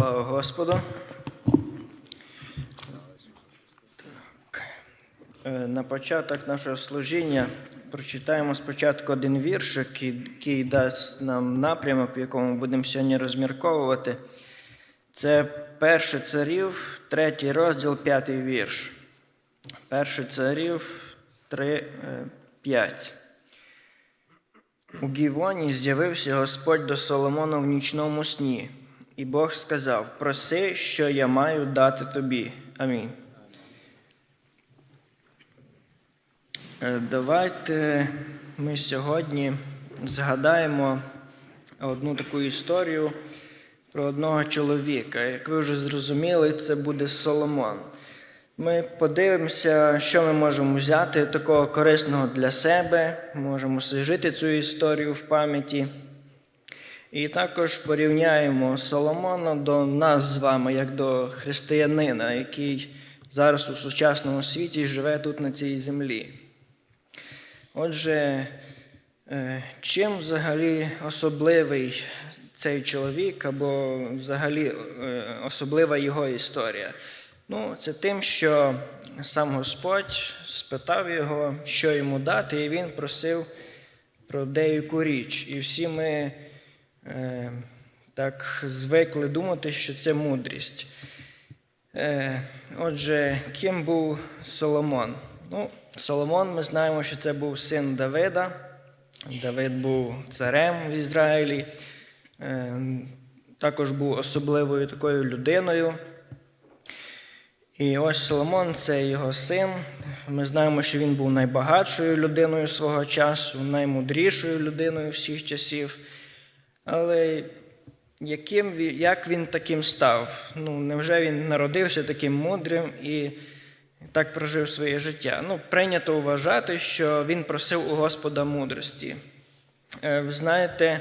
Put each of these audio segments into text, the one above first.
Слава Господу. Так. Е, На початок нашого служіння прочитаємо спочатку один віршик, який дасть нам напрямок, в якому будемо сьогодні розмірковувати. Це перше царів, третій розділ, п'ятий вірш. Перше царів 3, 5. У Гівоні з'явився Господь до Соломона в нічному сні, і Бог сказав: Проси, що я маю дати тобі. Амінь. Е, Давайте ми сьогодні згадаємо одну таку історію про одного чоловіка. Як ви вже зрозуміли, це буде Соломон. Ми подивимося, що ми можемо взяти такого корисного для себе, можемо освіжити цю історію в пам'яті. І також порівняємо Соломона до нас з вами, як до християнина, який зараз у сучасному світі живе тут на цій землі. Отже, е, чим взагалі особливий цей чоловік, або взагалі е, особлива його історія? Ну, це тим, що сам Господь спитав його, що йому дати, і він просив про деяку річ. І всі ми е, так звикли думати, що це мудрість. Е, отже, ким був Соломон? Ну, Соломон, ми знаємо, що це був син Давида. Давид був царем в Ізраїлі, е, також був особливою такою людиною. І ось Соломон це його син. Ми знаємо, що він був найбагатшою людиною свого часу, наймудрішою людиною всіх часів. Але яким, як він таким став? Ну, невже він народився таким мудрим і так прожив своє життя? Ну, прийнято вважати, що він просив у Господа мудрості. Е, Ви знаєте,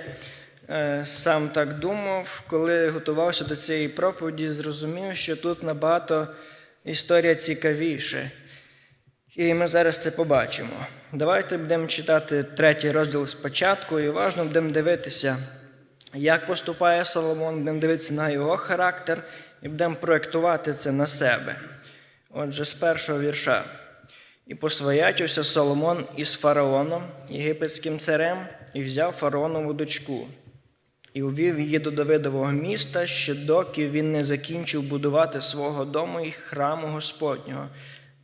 е, сам так думав, коли готувався до цієї проповіді, зрозумів, що тут набагато історія цікавіше. І ми зараз це побачимо. Давайте будемо читати третій розділ спочатку і уважно будемо дивитися, як поступає Соломон, будемо дивитися на його характер і будемо проєктувати це на себе. Отже, з першого вірша. І посвоячився Соломон із фараоном, єгипетським царем, і взяв фараонову дочку, і увів її до Давидового міста, ще доки він не закінчив будувати свого дому і храму Господнього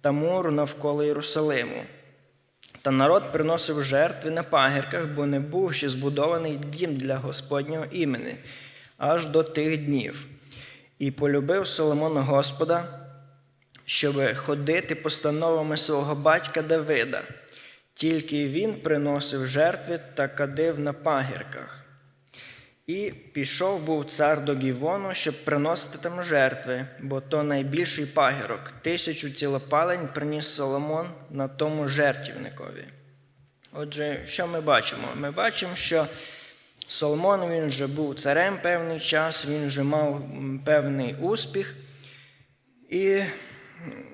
та муру навколо Єрусалиму. Та народ приносив жертви на пагірках, бо не був ще збудований дім для Господнього імені, аж до тих днів. І полюбив Соломон Господа, щоб ходити постановами свого батька Давида. Тільки він приносив жертви та кадив на пагірках. І пішов був цар до Гівону, щоб приносити там жертви, бо то найбільший пагірок. Тисячу цілопалень приніс Соломон на тому жертівникові. Отже, що ми бачимо? Ми бачимо, що Соломон він вже був царем певний час, він вже мав певний успіх. І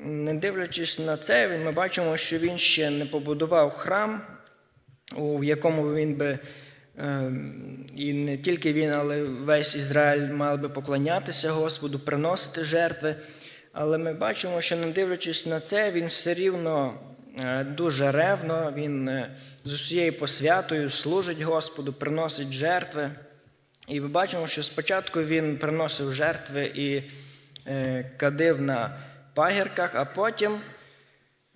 не дивлячись на це, ми бачимо, що він ще не побудував храм, у якому він би і не тільки він, але весь Ізраїль мав би поклонятися Господу, приносити жертви. Але ми бачимо, що не дивлячись на це, він все рівно е, дуже ревно, він е, з усією посвятою служить Господу, приносить жертви. І ми бачимо, що спочатку він приносив жертви і е, кадив на пагірках, а потім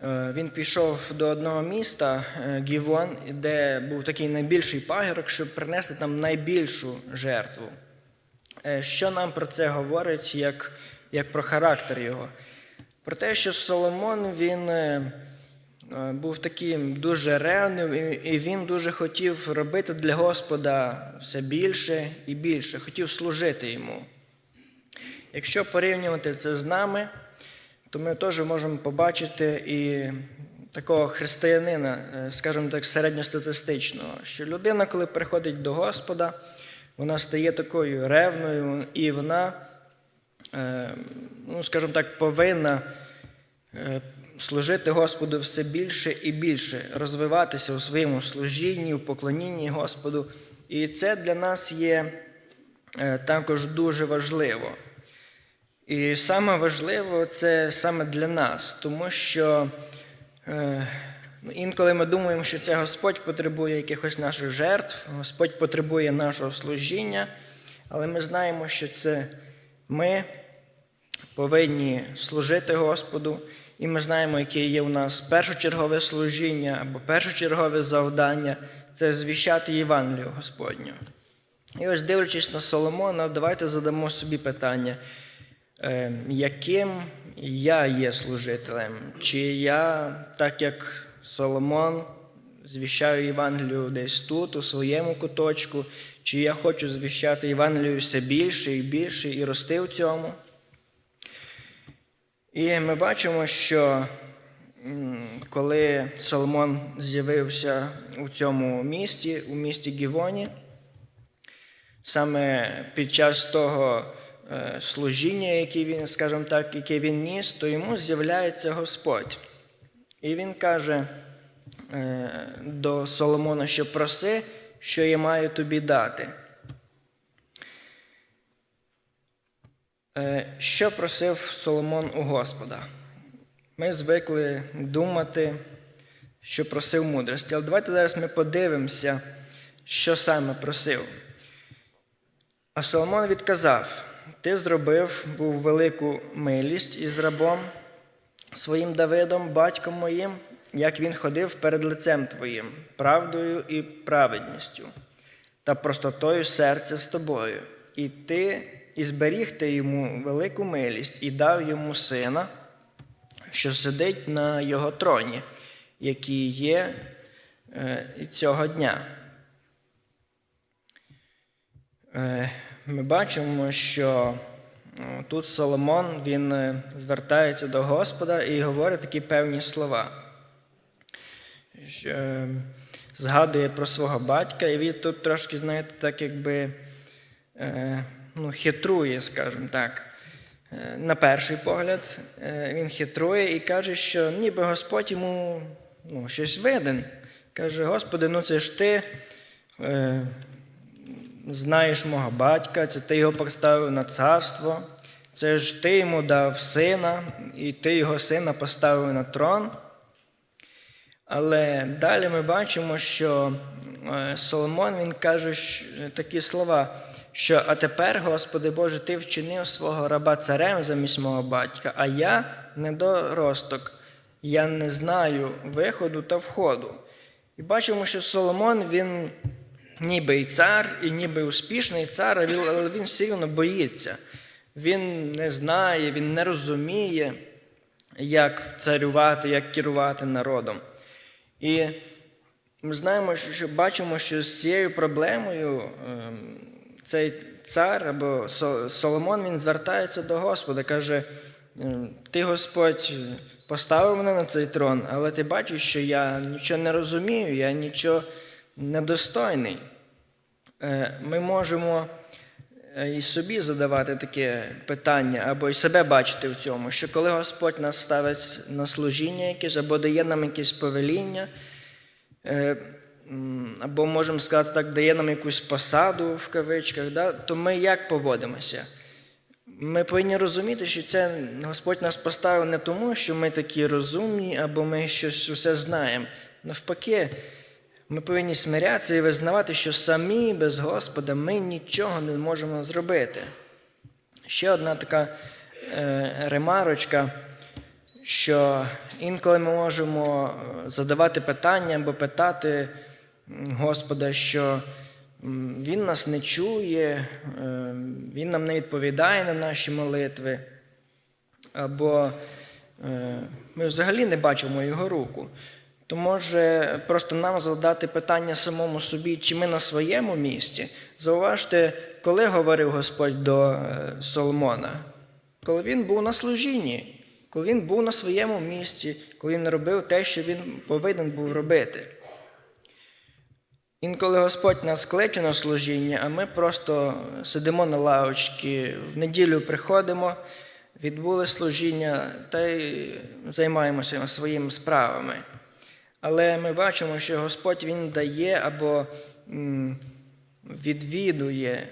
він пішов до одного міста е, Гівон, де був такий найбільший пагірок, щоб принести там найбільшу жертву. Е, Що нам про це говорить, як, як про характер його? Про те, що Соломон він е, е, був таким дуже ревним, і він дуже хотів робити для Господа все більше і більше, хотів служити йому. Якщо порівнювати це з нами, то ми теж можемо побачити і такого християнина, е, скажімо так, середньостатистичного, що людина, коли приходить до Господа, вона стає такою ревною, і вона, е, ну, скажімо так, повинна е, служити Господу все більше і більше, розвиватися у своєму служінні, у поклонінні Господу. І це для нас є також дуже важливо. І саме важливо це саме для нас, тому що е, інколи ми думаємо, що це Господь потребує якихось наших жертв, Господь потребує нашого служіння, але ми знаємо, що це ми повинні служити Господу, і ми знаємо, яке є у нас першочергове служіння або першочергове завдання це звіщати Євангелію Господню. І ось дивлячись на Соломона, давайте задамо собі питання, яким я є служителем? Чи я, так як Соломон, звіщаю Євангелію десь тут, у своєму куточку, чи я хочу звіщати Євангелію все більше і більше і рости в цьому? І ми бачимо, що коли Соломон з'явився у цьому місті, у місті Гівоні, саме під час того служіння, яке він, скажімо так, яке він ніс, то йому з'являється Господь. І він каже е, до Соломона, що проси, що я маю тобі дати. Е, Що просив Соломон у Господа? Ми звикли думати, що просив мудрості. Але давайте зараз ми подивимося, що саме просив. А Соломон відказав: Ти зробив був велику милість із рабом своїм Давидом, батьком моїм, як він ходив перед лицем твоїм, правдою і праведністю, та простотою серця з тобою. І ти і зберіг ти йому велику милість і дав йому сина, що сидить на його троні, який є е, цього дня. Е, Ми бачимо, що тут Соломон він е, звертається до Господа і говорить такі певні слова. Що, е, Згадує про свого батька, і він тут трошки, знаєте, так якби е, ну, хитрує, скажімо так. Е, На перший погляд, е, він хитрує і каже, що ніби Господь йому ну, щось виден. Каже: Господи, ну це ж ти е, знаєш мого батька, це ти його поставив на царство, це ж ти йому дав сина, і ти його сина поставив на трон. Але далі ми бачимо, що е, Соломон він каже такі слова, що а тепер, Господи Боже, Ти вчинив свого раба царем замість мого батька, а я недоросток, я не знаю виходу та входу. І бачимо, що Соломон він ніби і цар, і ніби успішний цар, але він- все рівно боїться. Він не знає, він не розуміє, як царювати, як керувати народом. І ми знаємо, що що бачимо, що з цією проблемою ем, цей цар або Соломон він звертається до Господа, каже: ем, Ти, Господь, поставив мене на цей трон, але ти бачиш, що я нічого не розумію, я нічого недостойний. Е, Ми можемо е, і собі задавати таке питання, або і себе бачити в цьому, що коли Господь нас ставить на служіння якесь, або дає нам якесь повеління, е, або можемо сказати так, дає нам якусь посаду в кавичках, да, то ми як поводимося? Ми повинні розуміти, що це Господь нас поставив не тому, що ми такі розумні, або ми щось усе знаємо. Навпаки, ми повинні смирятися і визнавати, що самі без Господа ми нічого не можемо зробити. Ще одна така е, ремарочка, що інколи ми можемо е, задавати питання або питати Господа, що Він нас не чує, е, Він нам не відповідає на наші молитви, або е, ми взагалі не бачимо Його руку. То може просто нам задати питання самому собі, чи ми на своєму місці. Зауважте, коли говорив Господь до е, Соломона, коли він був на служінні, коли він був на своєму місці, коли він робив те, що він повинен був робити. Інколи Господь нас кличе на служіння, а ми просто сидимо на лавочці, в неділю приходимо, відбули служіння та й займаємося своїми справами. Але ми бачимо, що Господь Він дає або відвідує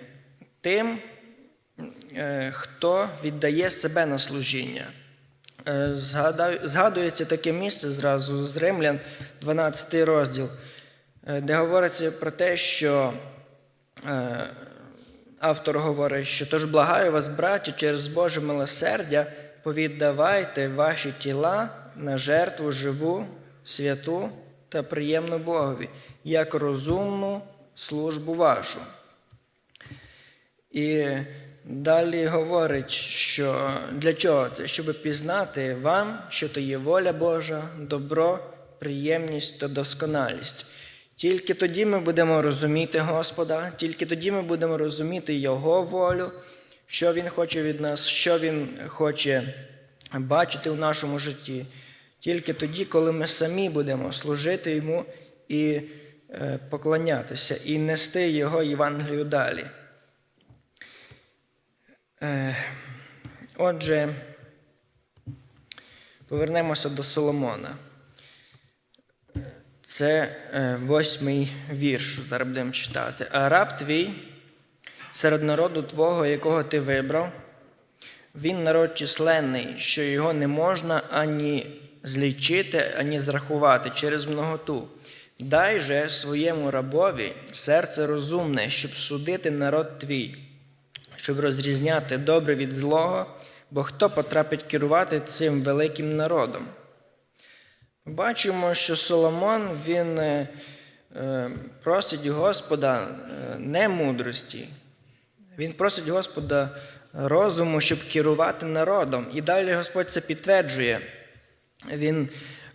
тим, е, хто віддає себе на служіння. Е, Згадується таке місце зразу з Римлян, 12 розділ, е, де говориться про те, що автор говорить, що тож благаю вас, браті, через Боже милосердя, повіддавайте ваші тіла на жертву живу, святу та приємну Богові, як розумну службу вашу. І далі говорить, що для чого це? Щоб пізнати вам, що то є воля Божа, добро, приємність та досконалість. Тільки тоді ми будемо розуміти Господа, тільки тоді ми будемо розуміти Його волю, що Він хоче від нас, що Він хоче бачити в нашому житті. Тільки тоді, коли ми самі будемо служити Йому і е, поклонятися, і нести Його Євангелію далі. Е, Отже, повернемося до Соломона. Це е, восьмий вірш, зараз будемо читати. А раб твій серед народу твого, якого ти вибрав, він народ численний, що його не можна ані злічити, ані зрахувати через многоту. Дай же своєму рабові серце розумне, щоб судити народ твій, щоб розрізняти добре від злого, бо хто потрапить керувати цим великим народом? Бачимо, що Соломон він е, е, просить Господа е, не мудрості. Він просить Господа розуму, щоб керувати народом. І далі Господь це підтверджує. Він,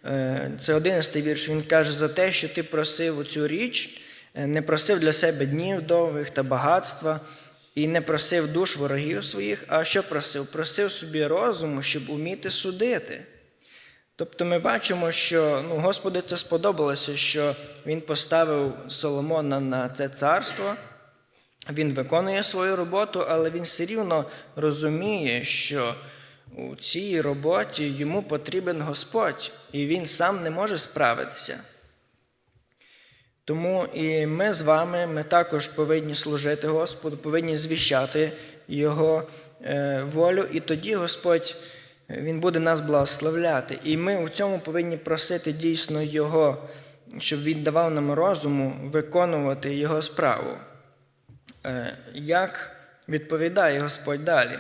е, це 11 вірш. Він каже за те, що ти просив цю річ, е, не просив для себе днів довгих та багатства, і не просив душ ворогів своїх, а що просив? Просив собі розуму, щоб уміти судити. Тобто ми бачимо, що ну, Господу це сподобалося, що Він поставив Соломона на це царство, він виконує свою роботу, але він все рівно розуміє, що у цій роботі йому потрібен Господь, і він сам не може справитися. Тому і ми з вами ми також повинні служити Господу, повинні звіщати Його е, волю, і тоді Господь е, Він буде нас благословляти. І ми у цьому повинні просити дійсно Його, щоб Він давав нам розуму виконувати Його справу. Е, Як відповідає Господь далі?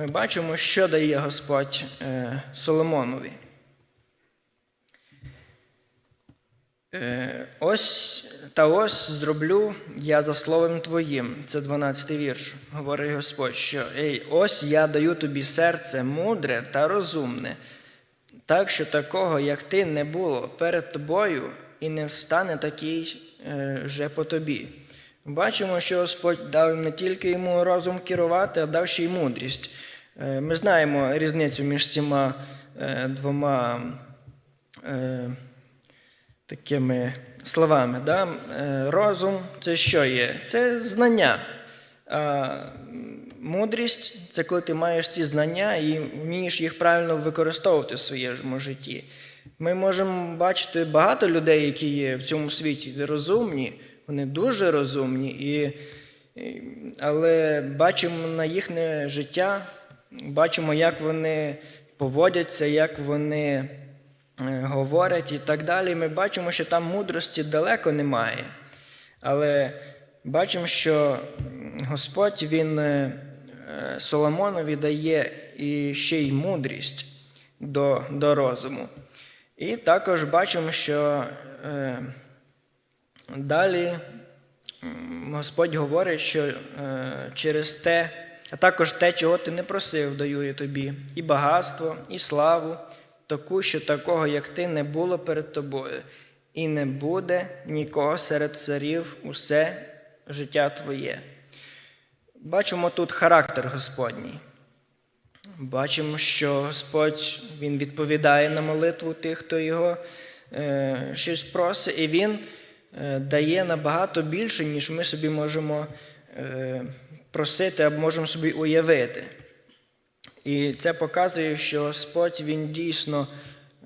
Ми бачимо, що дає Господь е, Соломонові. Е, Ось та ось зроблю я за словом твоїм. Це 12 вірш. Говорить Господь, що ей, ось я даю тобі серце мудре та розумне, так що такого, як ти, не було перед тобою, і не встане такий е, же по тобі. Бачимо, що Господь дав не тільки йому розум керувати, а дав ще й мудрість. Е, Ми знаємо різницю між цими е, двома. е, такими словами. Да? Розум це що є? Це знання. А мудрість це коли ти маєш ці знання і вмієш їх правильно використовувати в своєму житті. Ми можемо бачити багато людей, які є в цьому світі розумні, вони дуже розумні, і- але бачимо на їхнє життя, бачимо, як вони поводяться, як вони е, говорять і так далі. Ми бачимо, що там мудрості далеко немає. Але бачимо, що Господь Він е, е, Соломонові дає і ще й мудрість до, до розуму. І також бачимо, що е, далі Господь говорить, що е, через те, а також те, чого ти не просив, даю я тобі, і багатство, і славу, таку, що такого, як ти, не було перед тобою, і не буде нікого серед царів усе життя твоє. Бачимо тут характер Господній. Бачимо, що Господь Він відповідає на молитву тих, хто його е, щось просить, і Він е, дає набагато більше, ніж ми собі можемо просити або можемо собі уявити. І це показує, що Господь Він дійсно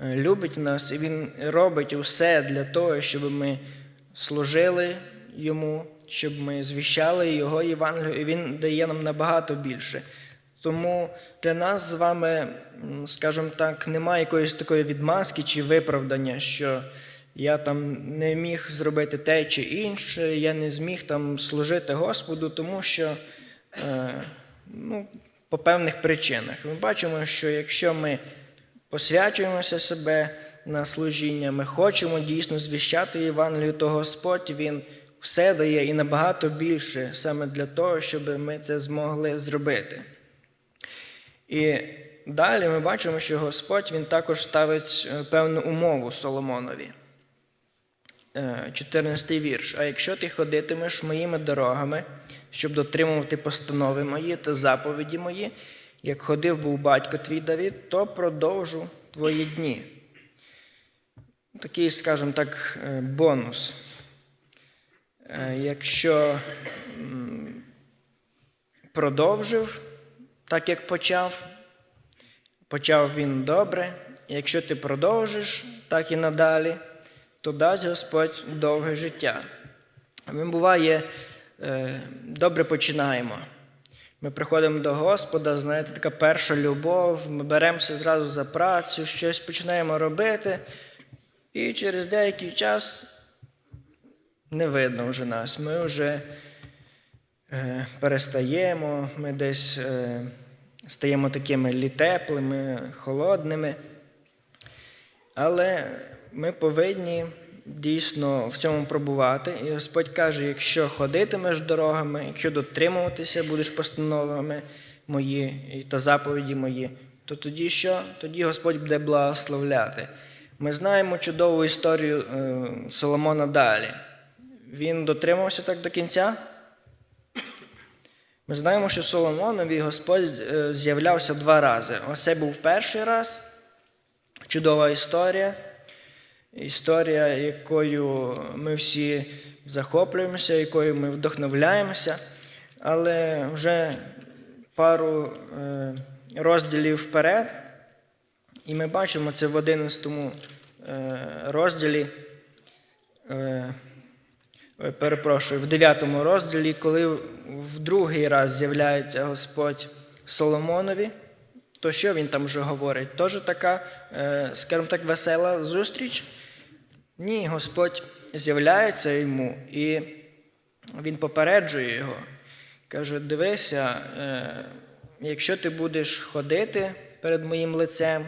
е, любить нас, і Він робить усе для того, щоб ми служили йому, щоб ми звіщали його Євангелію, і він дає нам набагато більше. Тому для нас з вами, скажімо так, немає якоїсь такої відмазки чи виправдання, що я там не міг зробити те чи інше, я не зміг там служити Господу, тому що е, ну, по певних причинах. Ми бачимо, що якщо ми посвячуємося себе на служіння, ми хочемо дійсно звіщати Євангелію, то Господь Він все дає і набагато більше саме для того, щоб ми це змогли зробити. І далі ми бачимо, що Господь Він також ставить е, певну умову Соломонові. Е, 14 вірш. А якщо ти ходитимеш моїми дорогами, щоб дотримувати постанови мої та заповіді мої, як ходив був батько твій Давід, то продовжу твої дні. Такий, скажімо так, е, бонус. Е, Якщо продовжив так, як почав, почав він добре. Якщо ти продовжиш так і надалі, то дасть Господь довге життя. Ми буває, е, добре починаємо. Ми приходимо до Господа, знаєте, така перша любов, ми беремося зразу за працю, щось починаємо робити, і через деякий час не видно вже нас. Ми вже е, перестаємо, ми десь е, стаємо такими літеплими, холодними. Але ми повинні дійсно в цьому пробувати. І Господь каже: якщо ходитимеш дорогами, якщо дотримуватися будеш постановами мої та заповіді мої, то тоді що? Тоді Господь буде благословляти. Ми знаємо чудову історію е, Соломона далі. Він дотримався так до кінця. Ми знаємо, що Соломонові Господь е, з'являвся два рази. Оце був перший раз. Чудова історія. Історія, якою ми всі захоплюємося, якою ми вдохновляємося. Але вже пару е, розділів вперед, і ми бачимо це в 11 е, розділі. Е, перепрошую, в 9 розділі, коли в другий раз з'являється Господь Соломонові, то що він там вже говорить? Тож така, скажімо так, весела зустріч? Ні, Господь з'являється йому, і він попереджує його. Каже: дивися, е, якщо ти будеш ходити перед моїм лицем,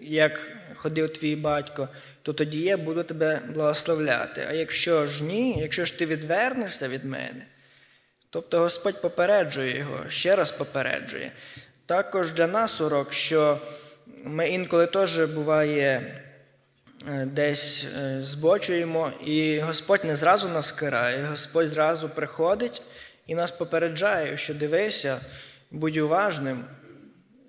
як ходив твій батько, то тоді я буду тебе благословляти. А якщо ж ні, якщо ж ти відвернешся від мене, тобто Господь попереджує його, ще раз попереджує. Також для нас урок, що ми інколи теж буває десь е, збочуємо, і Господь не зразу нас карає, Господь зразу приходить і нас попереджає, що дивися, будь уважним,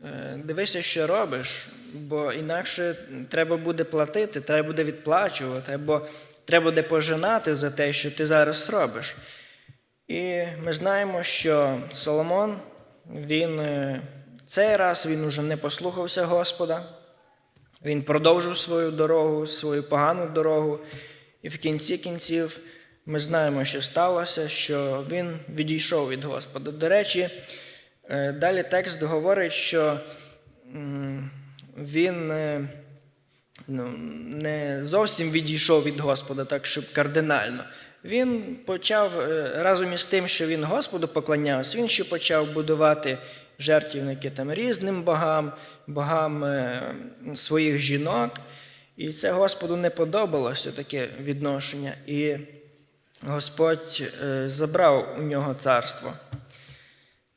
е, дивися, що робиш, бо інакше треба буде платити, треба буде відплачувати, або треба буде пожинати за те, що ти зараз робиш. І ми знаємо, що Соломон, він е, цей раз він уже не послухався Господа, він продовжив свою дорогу, свою погану дорогу. І в кінці кінців ми знаємо, що сталося, що він відійшов від Господа. До речі, е, далі текст говорить, що він е, ну, не зовсім відійшов від Господа, так щоб кардинально. Він почав е, разом із тим, що він Господу поклонявся, він ще почав будувати жертвівники там різним богам, богам е, своїх жінок. І це Господу не подобалося таке відношення. І Господь е, забрав у нього царство.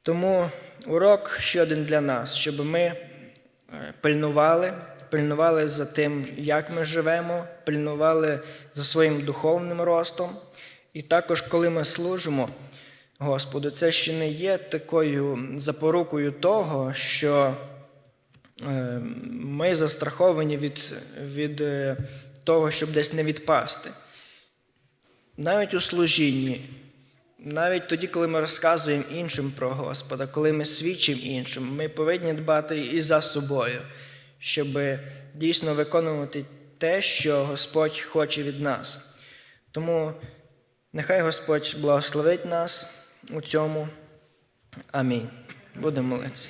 Тому урок ще один для нас, щоб ми е, пильнували, пильнували за тим, як ми живемо, пильнували за своїм духовним ростом. І також, коли ми служимо Господу, це ще не є такою запорукою того, що е, ми застраховані від, від е, того, щоб десь не відпасти. Навіть у служінні, навіть тоді, коли ми розказуємо іншим про Господа, коли ми свідчимо іншим, ми повинні дбати і за собою, щоб дійсно виконувати те, що Господь хоче від нас. Тому Нехай Господь благословить нас у цьому. Амінь. Будемо молитися.